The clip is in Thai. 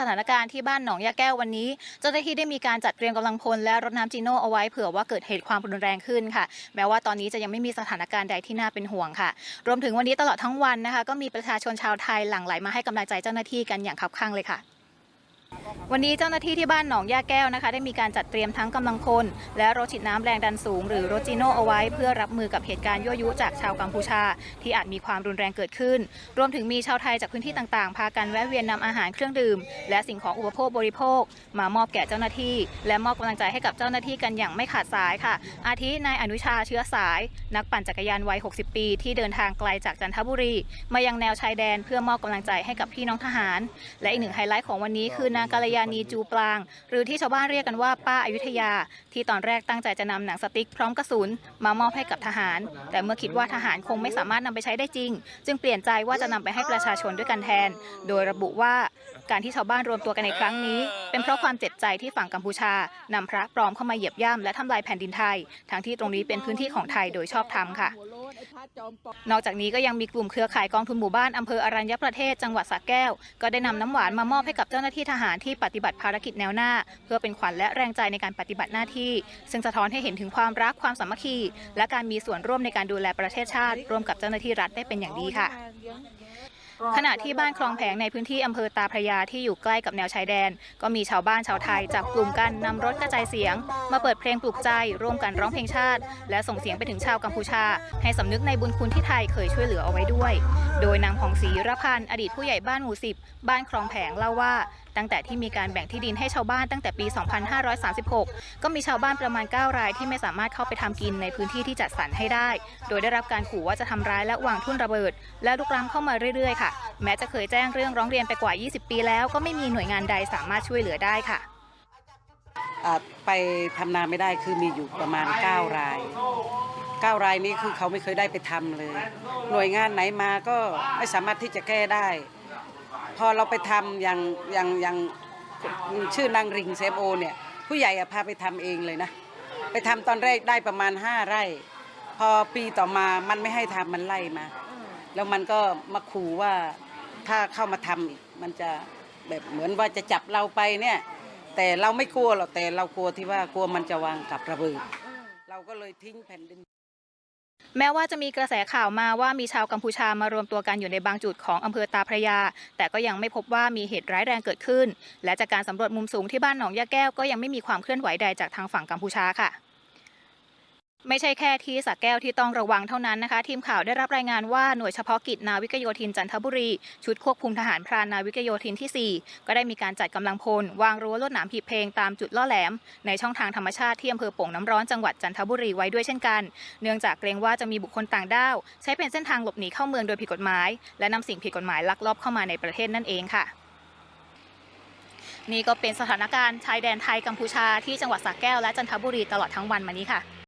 สถานการณ์ที่บ้านหนองยาแก้ววันนี้ เจ้าหน้าที่ได้มีการจัดเตรียมกำลังพลและรถน้ำจีโน่เอาไว้เผื่อว่าเกิดเหตุความรุนแรงขึ้นค่ะ แม้ว่าตอนนี้จะยังไม่มีสถานการณ์ใดที่น่าเป็นห่วงค่ะ รวมถึงวันนี้ตลอดทั้งวันนะคะ ก็มีประชาชนชาวไทยหลั่งไหลมาให้กำลังใจเจ้าหน้าที่กันอย่างคับคั่งเลยค่ะ วันนี้เจ้าหน้าที่ที่บ้านหนองยาแก้วนะคะ ได้มีการจัดเตรียมทั้งกำลังพลและรถฉีดน้ำแรงดันสูง หรือรถจีโน่เอาไว้ เพื่อรับมือกับเหตุการณ์ยั่วยุจากชาวกัมพูชา ที่อาจมีความรุนแรงเกิดขึ้น รวมถึงมีชาวไทยจากพื้นที่ต่างๆ พากันแวะเวียนนำอาหารเครื่องดื่ม และสิ่งของอุปโภคบริโภค มามอบแก่เจ้าหน้าที่ และมอบกำลังใจให้กับเจ้าหน้าที่กันอย่างไม่ขาดสายค่ะ อาทินายอนุชาเชื้อสาย นักปั่นจักรยานวัย 60 ปี ที่เดินทางไกลจากจันทบุรี มายังแนวชายแดน เพื่อมอบกำลังใจให้กับพี่น้องทหาร และอีกหนึ่งไฮไลท์ของวันนี้คือนางกาลยานีจูปลาง หรือที่ชาวบ้านเรียกกันว่าป้าอายุทยา ที่ตอนแรกตั้งใจจะนำหนังสติ๊กพร้อมกระสุนมามอบให้กับทหาร แต่เมื่อคิดว่าทหารคงไม่สามารถนำไปใช้ได้จริง จึงเปลี่ยนใจว่าจะนำไปให้ประชาชนด้วยกันแทน โดยระบุว่าการที่ชาวบ้านรวมตัวกันในครั้งนี้ เป็นเพราะความเจ็บใจที่ฝั่งกัมพูชานำพระปลอมเข้ามาเหยียบย่ำและทำลายแผ่นดินไทย ทั้งที่ตรงนี้เป็นพื้นที่ของไทยโดยชอบธรรมค่ะ นอกจากนี้ก็ยังมีกลุ่มเครือข่ายกองทุนหมู่บ้านอำเภออรัญญประเทศจังหวัดสระแก้ว ก็ได้นำน้ำหวานมามอบให้กับเจ้าหน้าที่ทหารที่ปฏิบัติภารกิจแนวหน้า เพื่อเป็นขวัญและแรงใจในการปฏิบัติหน้าที่ ซึ่งสะท้อนให้เห็นถึงความรักความสามัคคี และการมีส่วนร่วมในการดูแลประเทศชาติ ร่วมกับเจ้าหน้าที่รัฐได้เป็นอย่างดีค่ะ ขณะที่บ้านคลองแผงในพื้นที่อำเภอตาพระยาที่อยู่ใกล้กับแนวชายแดน ก็มีชาวบ้านชาวไทยจับกลุ่มกันนำรถกระจายเสียง มาเปิดเพลงปลุกใจ ร่วมกันร้องเพลงชาติ และส่งเสียงไปถึงชาวกัมพูชา ให้สำนึกในบุญคุณที่ไทยเคยช่วยเหลือเอาไว้ด้วย โดยนางผ่องศรีรพันธ์อดีตผู้ใหญ่บ้านหมู่สิบบ้านคลองแผงเล่าว่าตั้งแต่ที่มีการแบ่งที่ดินให้ชาวบ้านตั้งแต่ปี 2536 ก็มีชาวบ้านประมาณ 9 รายที่ไม่สามารถเข้าไปทำกินในพื้นที่ที่จัดสรรให้ได้ โดยได้รับการขู่ว่าจะทำร้ายและวางทุ่นระเบิด และลุกล้ำเข้ามาเรื่อยๆค่ะแม้จะเคยแจ้งเรื่องร้องเรียนไปกว่า 20 ปีแล้วก็ไม่มีหน่วยงานใดสามารถช่วยเหลือได้ค่ะ ไปทำนาไม่ได้คือมีอยู่ประมาณ 9 ราย 9 รายนี้คือเขาไม่เคยได้ไปทำเลย หน่วยงานไหนมาก็ไม่สามารถที่จะแก้ได้ พอเราไปทำอย่างอย่างอย่างชื่อนางริงเซมโอเนี่ยผู้ใหญ่พาไปทำเองเลยนะ ไปทำตอนแรกได้ประมาณ 5 ไร่ พอปีต่อมามันไม่ให้ทำมันไล่มา แล้วมันก็มาขู่ว่าถ้าเข้ามาทำอีกมันจะแบบเหมือนว่าจะจับเราไปเนี่ย แต่เราไม่กลัวหรอกแต่เรากลัวที่ว่ากลัวมันจะวางกับระเบิดเราก็เลยทิ้งแผ่นดิน แม้ว่าจะมีกระแสข่าวมาว่ามีชาวกัมพูชามารวมตัวกันอยู่ในบางจุดของอำเภอตาพระยา แต่ก็ยังไม่พบว่ามีเหตุร้ายแรงเกิดขึ้น และจากการสำรวจมุมสูงที่บ้านหนองยาแก้วก็ยังไม่มีความเคลื่อนไหวใดจากทางฝั่งกัมพูชาค่ะ ไม่ใช่แค่ที่สักแก้วที่ต้องระวังเท่านั้นนะคะ ทีมข่าวได้รับรายงานว่าหน่วยเฉพาะกิจนาวิกโยธินจันทบุรี ชุดควบคุมทหารพรานนาวิกโยธินที่ 4 ก็ได้มีการจัดกำลังพล วางรั้วลวดหนามหีเพลงตามจุดล่อแหลม ในช่องทางธรรมชาติที่อำเภอโป่งน้ำร้อนจังหวัดจันทบุรีไว้ด้วยเช่นกัน เนื่องจากเกรงว่าจะมีบุคคลต่างด้าวใช้เป็นเส้นทางหลบหนีเข้าเมืองโดยผิดกฎหมาย และนำสิ่งผิดกฎหมายลักลอบเข้ามาในประเทศนั่นเองค่ะนี่ก็เป็นสถานการณ์ชายแดนไทยกัมพูชาที่จังหวัดสระแก้วและจันทบุรีตลอดทั้งวันมานี้ค่ะ